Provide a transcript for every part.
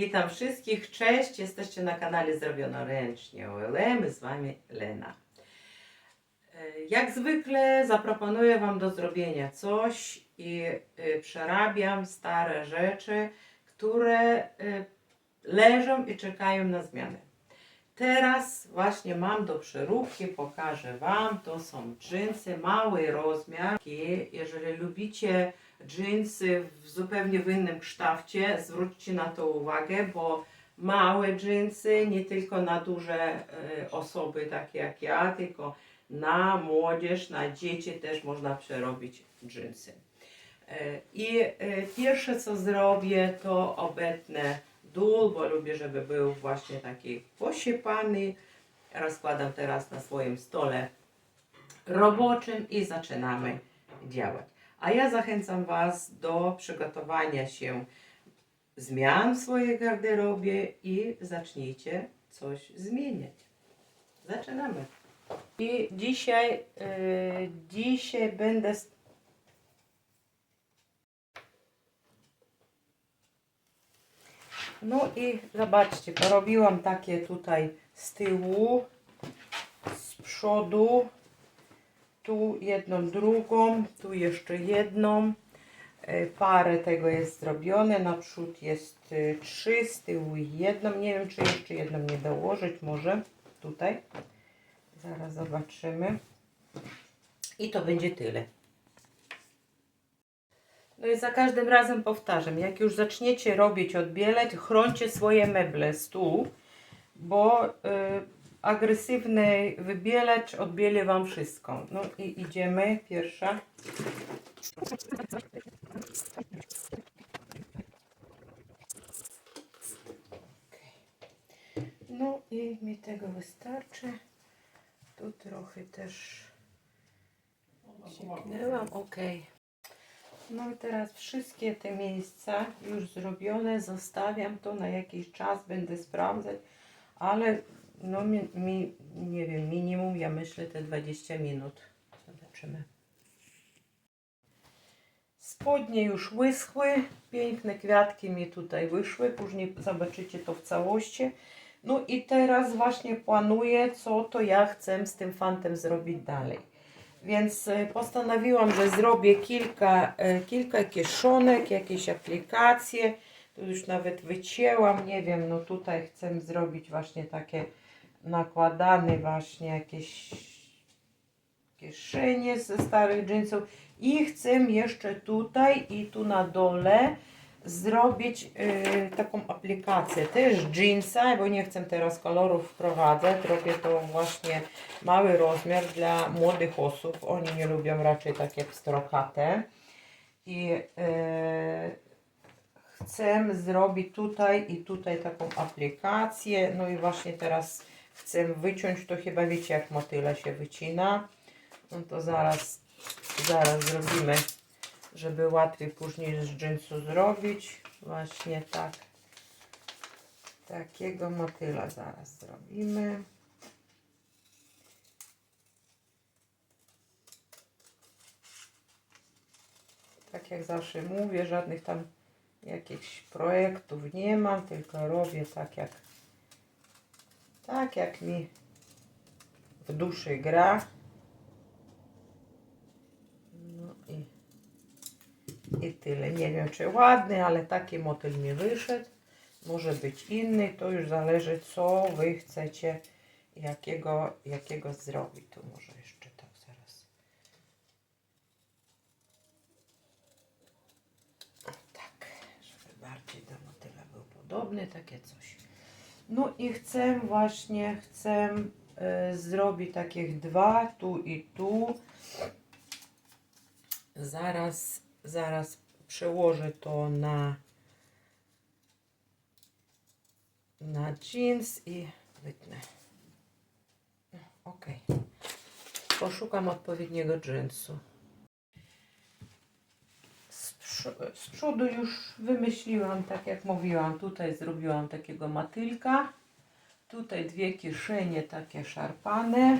Witam wszystkich, cześć, jesteście na kanale Zrobiono Ręcznie OLM, z Wami Lena. E, Jak zwykle zaproponuję Wam do zrobienia coś i e, przerabiam stare rzeczy, które e, leżą i czekają na zmianę. Teraz właśnie mam do przeróbki, pokażę Wam, to są dżinsy, mały rozmiar. Jeżeli lubicie dżinsy w zupełnie w innym kształcie, zwróćcie na to uwagę, bo małe dżinsy, nie tylko na duże e, osoby takie jak ja, tylko na młodzież, na dzieci też można przerobić dżinsy. E, I e, pierwsze co zrobię, to obetnę dół, bo lubię, żeby był właśnie taki posiepany. Rozkładam teraz na swoim stole roboczym i zaczynamy działać. A ja zachęcam Was do przygotowania się zmian w swojej garderobie i zacznijcie coś zmieniać. Zaczynamy. I dzisiaj, yy, dzisiaj będę No i zobaczcie, porobiłam takie tutaj z tyłu, z przodu, tu jedną drugą, tu jeszcze jedną. E, Parę tego jest zrobione, naprzód jest e, trzy, z tyłu jedną. Nie wiem, czy jeszcze jedną nie dołożyć, może tutaj. Zaraz zobaczymy. I to będzie tyle. No i za każdym razem powtarzam, jak już zaczniecie robić odbielać, chroncie swoje meble, stół, bo y, agresywny wybielacz odbieli Wam wszystko. No i idziemy, pierwsza. No i mi tego wystarczy. Tu trochę też cieknęłam, ok. No i teraz wszystkie te miejsca już zrobione, zostawiam to na jakiś czas, będę sprawdzać, ale no mi, mi nie wiem, minimum ja myślę te 20 minut. Zobaczymy. Spodnie już wyschły, piękne kwiatki mi tutaj wyszły, później zobaczycie to w całości. No i teraz właśnie planuję, co to ja chcę z tym fantem zrobić dalej. Więc e, postanowiłam, że zrobię kilka, e, kilka kieszonek, jakieś aplikacje. Tu już nawet wycięłam, nie wiem, no tutaj chcę zrobić właśnie takie nakładane właśnie jakieś kieszenie ze starych jeansów i chcę jeszcze tutaj i tu na dole zrobić y, taką aplikację. Też jeansa, bo nie chcę teraz kolorów wprowadzać, robię to właśnie mały rozmiar dla młodych osób, oni nie lubią raczej takie pstrokate i y, chcę zrobić tutaj i tutaj taką aplikację, no i właśnie teraz chcę wyciąć, to chyba wiecie jak motyle się wycina, no to zaraz, zaraz zrobimy żeby łatwiej później z dżinsu zrobić. Właśnie tak. Takiego motyla zaraz zrobimy. Tak jak zawsze mówię, żadnych tam jakichś projektów nie mam, tylko robię tak jak tak jak mi w duszy gra. No i i tyle. Nie wiem, czy ładny, ale taki motyl mi wyszedł. Może być inny, to już zależy, co Wy chcecie, jakiego, jakiego zrobić. Tu może jeszcze tak zaraz. O, tak, żeby bardziej do motyla był podobny, takie coś. No i chcę właśnie, chcę y, zrobić takich dwa, tu i tu. Zaraz zaraz przełożę to na na jeans i wytnę. Ok. Poszukam odpowiedniego jeansu. Z przodu już wymyśliłam, tak jak mówiłam, tutaj zrobiłam takiego matylka. Tutaj dwie kieszenie takie szarpane.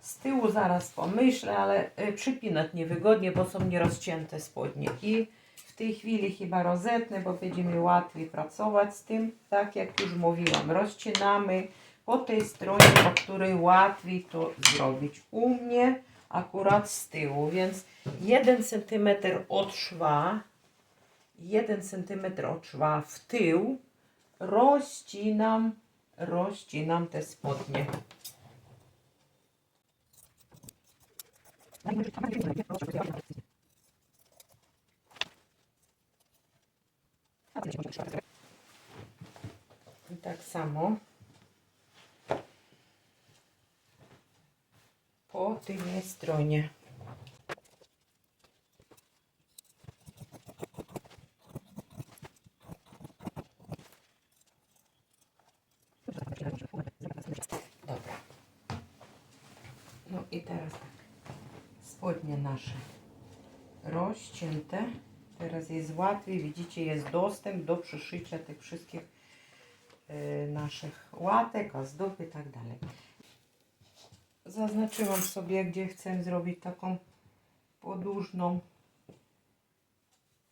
Z tyłu zaraz pomyślę, ale y, przypinać niewygodnie, bo są nierozcięte spodnie. I w tej chwili chyba rozetnę, bo będzie mi łatwiej pracować z tym. Tak jak już mówiłam, rozcinamy po tej stronie, po której łatwiej to zrobić. U mnie akurat z tyłu, więc 1 cm od szwa, 1 cm od szwa w tył rozcinam, rozcinam te spodnie. I tak samo po tylnej stronie. Dobra. No i teraz tak. Spodnie nasze rozcięte. Teraz jest łatwiej, widzicie, jest dostęp do przyszycia tych wszystkich e, naszych łatek, ozdób i tak dalej. Zaznaczyłam sobie, gdzie chcę zrobić taką podłużną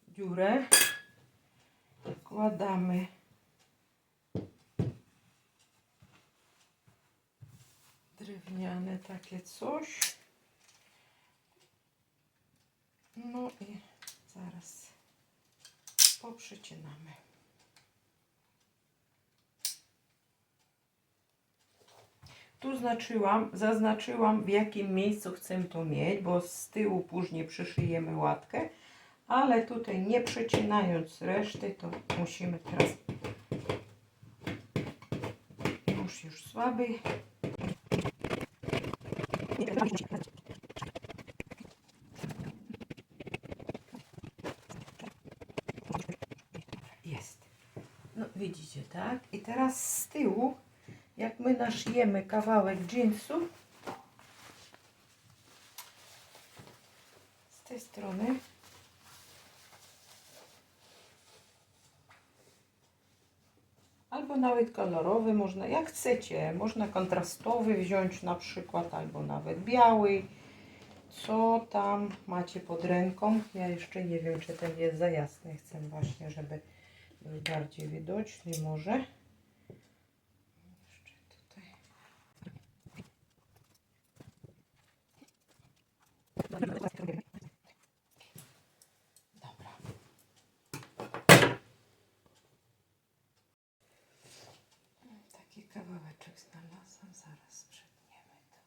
dziurę. Wkładamy drewniane takie coś. No i zaraz poprzycinamy. Tu znaczyłam, zaznaczyłam w jakim miejscu chcę to mieć, bo z tyłu później przyszyjemy łatkę, ale tutaj nie przecinając reszty, to musimy teraz już już słaby. Jest. No widzicie, tak? I teraz z tyłu, jak my naszyjemy kawałek jeansu, z tej strony, albo nawet kolorowy, można jak chcecie, można kontrastowy wziąć na przykład, albo nawet biały, co tam macie pod ręką. Ja jeszcze nie wiem, czy ten jest za jasny, chcę właśnie, żeby był bardziej widoczny może. Jeszcze tutaj. Dobra. Taki kawałeczek znalazłam, zaraz przetniemy to.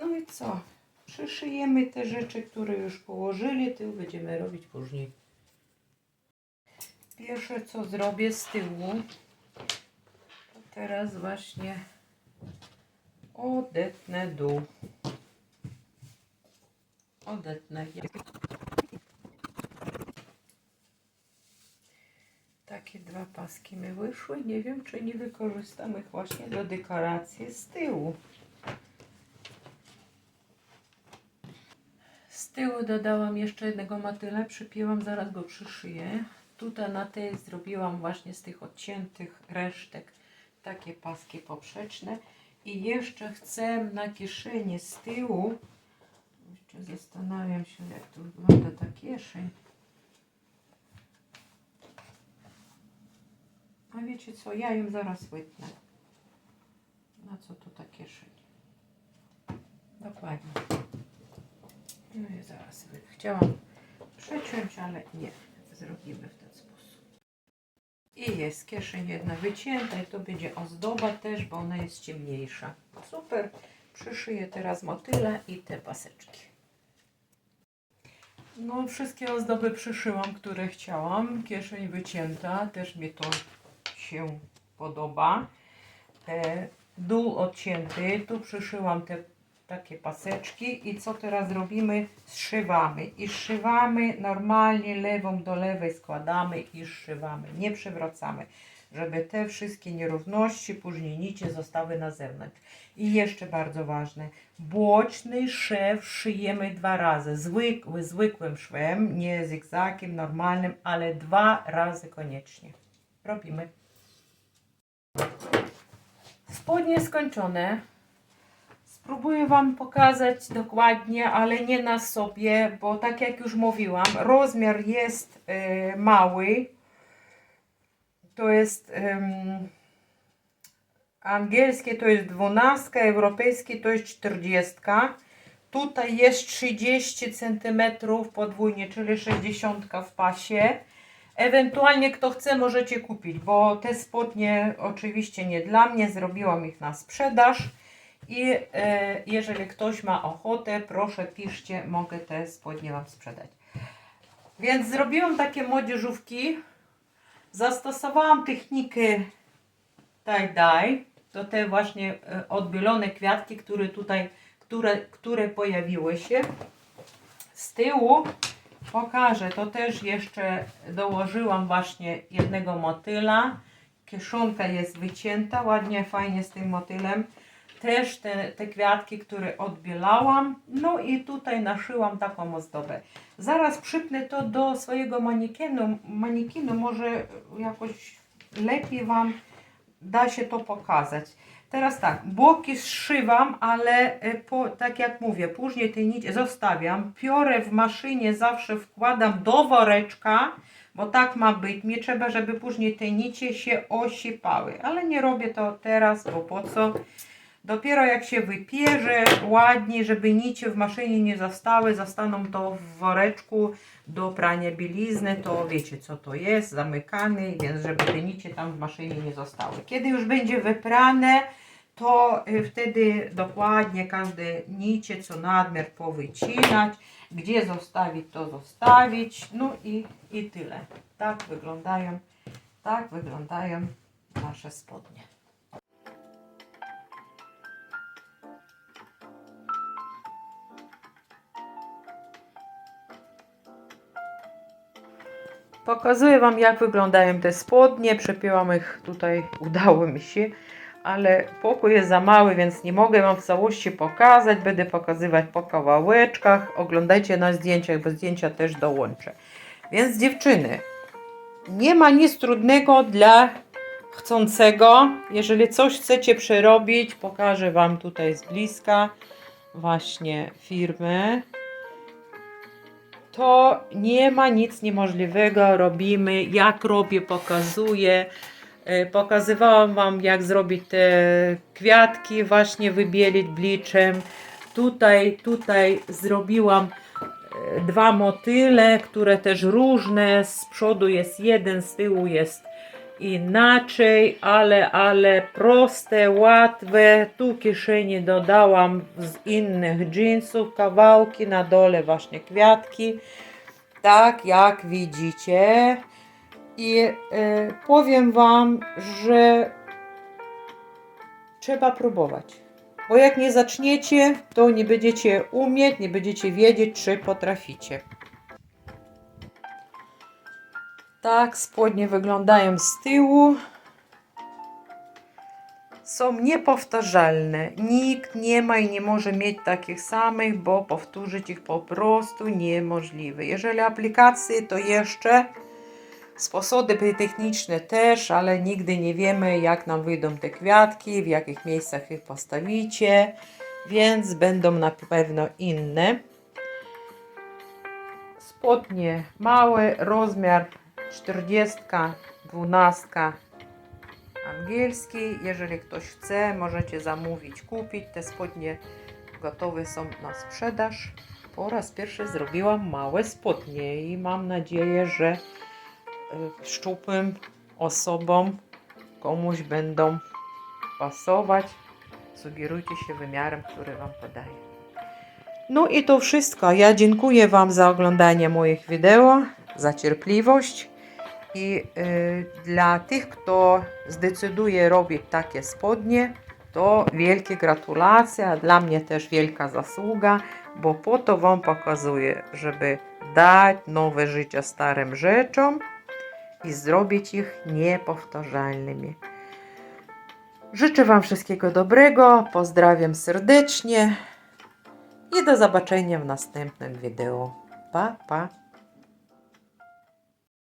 No i co? Przyszyjemy te rzeczy, które już położyli, tył będziemy robić później. Pierwsze co zrobię z tyłu, to teraz właśnie odetnę dół. Odetnę. Takie dwa paski mi wyszły. Nie wiem, czy nie wykorzystamy ich właśnie do dekoracji z tyłu. Tyłu dodałam jeszcze jednego matyla, przypięłam, zaraz go przyszyję. Tutaj na tej zrobiłam właśnie z tych odciętych resztek takie paski poprzeczne. I jeszcze chcę na kieszeni z tyłu, jeszcze zastanawiam się jak tu wygląda ta kieszeń. A wiecie co, ja ją zaraz wytnę. Na co tu ta kieszeń? Dokładnie. No i zaraz chciałam przeciąć, ale nie. Zrobimy w ten sposób. I jest kieszeń jedna wycięta i to będzie ozdoba też, bo ona jest ciemniejsza. Super. Przyszyję teraz motyle i te paseczki. No, wszystkie ozdoby przyszyłam, które chciałam. Kieszeń wycięta, też mi to się podoba. E, dół odcięty, tu przyszyłam te takie paseczki i co teraz robimy? Zszywamy i zszywamy normalnie lewą do lewej składamy i zszywamy, nie przewracamy. żeby te wszystkie nierówności, później nicie zostały na zewnątrz. I jeszcze bardzo ważne, boczny szew szyjemy dwa razy, zwykły, zwykłym szwem, nie zigzagiem, normalnym, ale dwa razy koniecznie. Robimy. Spodnie skończone. Spróbuję Wam pokazać dokładnie, ale nie na sobie, bo tak jak już mówiłam, rozmiar jest e, mały. To jest em, angielskie to jest 12, europejskie to jest 40. Tutaj jest 30 cm podwójnie, czyli 60 w pasie. Ewentualnie kto chce możecie kupić, bo te spodnie oczywiście nie dla mnie, zrobiłam ich na sprzedaż. I e, jeżeli ktoś ma ochotę, proszę piszcie, mogę te spodnie Wam sprzedać. Więc zrobiłam takie młodzieżówki. Zastosowałam technikę tie-dye. To te właśnie e, odbielone kwiatki, które tutaj, które, które pojawiły się. Z tyłu pokażę, to też jeszcze dołożyłam właśnie jednego motyla. Kieszonka jest wycięta, ładnie, fajnie z tym motylem też te, te kwiatki, które odbielałam. No i tutaj naszyłam taką ozdobę. Zaraz przypnę to do swojego manikinu. Manikinu może jakoś lepiej Wam da się to pokazać. Teraz tak, boki zszywam, ale e, po, tak jak mówię, później tej nici zostawiam. Piorę w maszynie zawsze wkładam do woreczka, bo tak ma być. Nie trzeba, żeby później te nicie się osiepały. Ale nie robię to teraz, bo po co? Dopiero jak się wypierze ładnie, żeby nicie w maszynie nie zostały, zostaną to w woreczku do prania bielizny, to wiecie co to jest, zamykany, więc żeby te nicie tam w maszynie nie zostały. Kiedy już będzie wyprane, to y, wtedy dokładnie każde nicie, co nadmiar powycinać, gdzie zostawić, to zostawić, no i, i tyle. Tak wyglądają, tak wyglądają nasze spodnie. Pokazuję Wam, jak wyglądają te spodnie. Przepięłam ich tutaj, udało mi się, ale pokój jest za mały, więc nie mogę Wam w całości pokazać. Będę pokazywać po kawałeczkach. Oglądajcie na zdjęciach, bo zdjęcia też dołączę. Więc dziewczyny, nie ma nic trudnego dla chcącego. Jeżeli coś chcecie przerobić, pokażę Wam tutaj z bliska właśnie firmy to nie ma nic niemożliwego, robimy, jak robię, pokazuję. E, Pokazywałam Wam, jak zrobić te kwiatki, właśnie wybielić bliczem. Tutaj, tutaj zrobiłam e, dwa motyle, które też różne. Z przodu jest jeden, z tyłu jest inaczej, ale, ale proste, łatwe. Tu kieszeni dodałam z innych jeansów kawałki, na dole właśnie kwiatki. Tak jak widzicie. I e, powiem Wam, że trzeba próbować. Bo jak nie zaczniecie, to nie będziecie umieć, nie będziecie wiedzieć, czy potraficie. Tak spodnie wyglądają z tyłu. Są niepowtarzalne. Nikt nie ma i nie może mieć takich samych, bo powtórzyć ich po prostu niemożliwe. Jeżeli aplikacje, to jeszcze sposoby techniczne też, ale nigdy nie wiemy, jak nam wyjdą te kwiatki, w jakich miejscach ich postawicie, więc będą na pewno inne. Spodnie małe, rozmiar 40, 12 angielski. Jeżeli ktoś chce, możecie zamówić, kupić. Te spodnie gotowe są na sprzedaż. Po raz pierwszy zrobiłam małe spodnie i mam nadzieję, że y, szczupłym osobom komuś będą pasować. Sugerujcie się wymiarem, który Wam podaję. No i to wszystko. Ja dziękuję Wam za oglądanie moich wideo, za cierpliwość. I y, dla tych, kto zdecyduje robić takie spodnie, to wielkie gratulacje, dla mnie też wielka zasługa, bo po to Wam pokazuję, żeby dać nowe życie starym rzeczom i zrobić ich niepowtarzalnymi. Życzę Wam wszystkiego dobrego, pozdrawiam serdecznie i do zobaczenia w następnym wideo. Pa, pa!